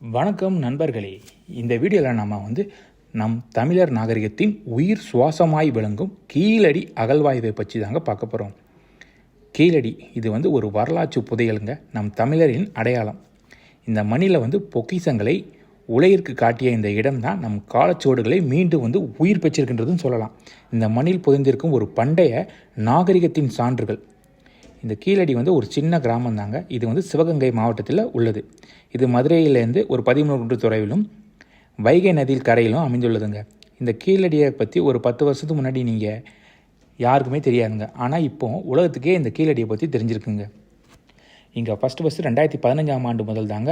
வணக்கம் நண்பர்களே. இந்த வீடியோவில் நம்ம வந்து நம் தமிழர் நாகரிகத்தின் உயிர் சுவாசமாய் விளங்கும் கீழடி அகழ்வாய்வை பற்றி தாங்க பார்க்க போகிறோம் கீழடி இது வந்து ஒரு வரலாற்று புதையலுங்க. நம் தமிழரின் அடையாளம். இந்த மண்ணில் வந்து பொக்கிஷங்களை உலகிற்கு காட்டிய இந்த இடம்தான் நம் காலச்சுவடுகளை மீண்டும் வந்து உயிர் பெற்றிருக்கின்றதுன்னு சொல்லலாம். இந்த மண்ணில் புதைந்திருக்கும் ஒரு பண்டைய நாகரிகத்தின் சான்றுகள். இந்த கீழடி வந்து ஒரு சின்ன கிராமம் தாங்க இது வந்து சிவகங்கை மாவட்டத்தில் உள்ளது. இது மதுரையிலேருந்து ஒரு பதிமூன்று தொலைவிலும் வைகை நதியில் கரையிலும் அமைந்துள்ளதுங்க. இந்த கீழடியை பற்றி ஒரு பத்து வருஷத்துக்கு முன்னாடி நீங்கள் யாருக்குமே தெரியாதுங்க. ஆனால் இப்போ உலகத்துக்கே இந்த கீழடியை பற்றி தெரிஞ்சிருக்குங்க. இங்கே ஃபஸ்ட்டு ஃபஸ்ட்டு ரெண்டாயிரத்தி பதினஞ்சாம் ஆண்டு முதல் தாங்க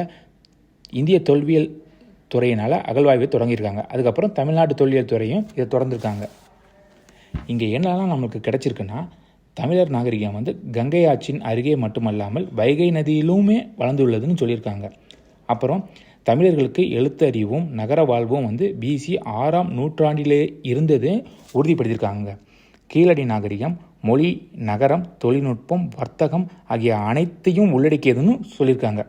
இந்திய தொல்வியல் துறையினால் அகழ்வாய்வை தொடங்கியிருக்காங்க. அதுக்கப்புறம் தமிழ்நாடு தொல்லியல் துறையும் இதை தொடர்ந்துருக்காங்க. இங்கே என்னெல்லாம் நம்மளுக்கு கிடச்சிருக்குன்னா தமிழர் நாகரிகம் வந்து கங்கை ஆற்றின் அருகே மட்டுமல்லாமல் வைகை நதியிலுமே வளர்ந்துள்ளதுன்னு சொல்லியிருக்காங்க. அப்புறம் தமிழர்களுக்கு எழுத்தறிவும் நகர வாழ்வும் வந்து பிசி ஆறாம் நூற்றாண்டிலே இருந்தது உறுதிப்படுத்தியிருக்காங்க. கீழடி நாகரிகம் மொழி நகரம் தொழில்நுட்பம் வர்த்தகம் ஆகிய அனைத்தையும் உள்ளடக்கியதுன்னு சொல்லியிருக்காங்க.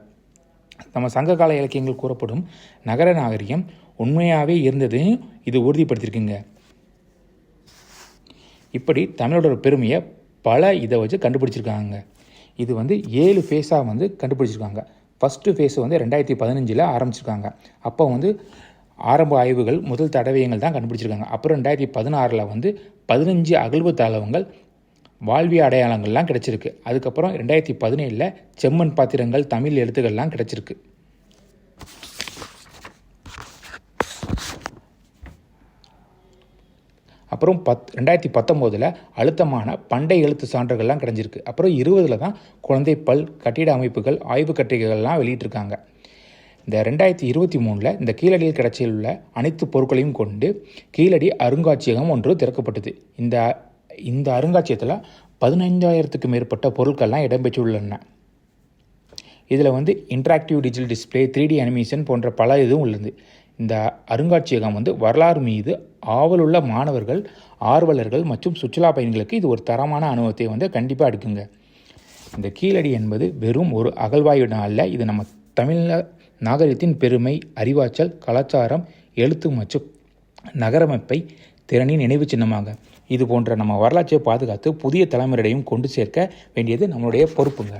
நம்ம சங்ககால இலக்கியங்கள் கூறப்படும் நகர நாகரிகம் உண்மையாகவே இருந்தது இது உறுதிப்படுத்தியிருக்குங்க. இப்படி தமிழோட பெருமையை பல இதை வச்சு கண்டுபிடிச்சிருக்காங்க. இது வந்து ஏழு ஃபேஸாக வந்து கண்டுபிடிச்சிருக்காங்க. ஃபஸ்ட்டு ஃபேஸ் வந்து ரெண்டாயிரத்தி பதினஞ்சில் ஆரம்பிச்சிருக்காங்க. அப்போ வந்து ஆரம்ப ஆய்வுகள் முதல் தடவையங்கள் தான் கண்டுபிடிச்சிருக்காங்க. அப்புறம் ரெண்டாயிரத்தி பதினாறில் வந்து பதினஞ்சு அகழ்வு தளவங்கள் வாழ்விய அடையாளங்கள்லாம் கிடச்சிருக்கு. அதுக்கப்புறம் ரெண்டாயிரத்தி பதினேழில் செம்மண் பாத்திரங்கள் தமிழ் எழுத்துக்கள்லாம் கிடச்சிருக்கு. அப்புறம் பத் ரெண்டாயிரத்தி பத்தொம்போதில் அழுத்தமான பண்டை எழுத்து சான்றுகள்லாம் கிடஞ்சிருக்கு. அப்புறம் இருபதில் தான் குழந்தை பல் கட்டிட அமைப்புகள் ஆய்வு கட்டிகைகள்லாம் வெளியிட்டிருக்காங்க. இந்த ரெண்டாயிரத்தி இருபத்தி மூணில் இந்த கீழடியில் கிடைச்சியுள்ள அனைத்து பொருட்களையும் கொண்டு கீழடி அருங்காட்சியகம் ஒன்று திறக்கப்பட்டது. இந்த இந்த அருங்காட்சியகத்தில் பதினைஞ்சாயிரத்துக்கு மேற்பட்ட பொருட்கள்லாம் இடம்பெற்றுள்ளன. இதில் வந்து interactive digital display three D animation போன்ற பல இதுவும் உள்ளது. இந்த அருங்காட்சியகம் வந்து வரலாறு மீது ஆவலுள்ள மாணவர்கள் ஆர்வலர்கள் மற்றும் சுற்றுலா பயணிகளுக்கு இது ஒரு தரமான அனுபவத்தை வந்து கண்டிப்பாக எடுக்குங்க இந்த கீழடி என்பது வெறும் ஒரு அகழ்வாயுடன் அல்ல இது நம்ம தமிழ நாகரிகத்தின் பெருமை அறிவாற்றல் கலாச்சாரம் எழுத்து மற்றும் நகரமைப்பை திறனின் நினைவு சின்னமாக. இது போன்ற நம்ம வரலாற்றை பாதுகாத்து புதிய தலைமுறையிடையும் கொண்டு சேர்க்க வேண்டியது நம்மளுடைய பொறுப்புங்க.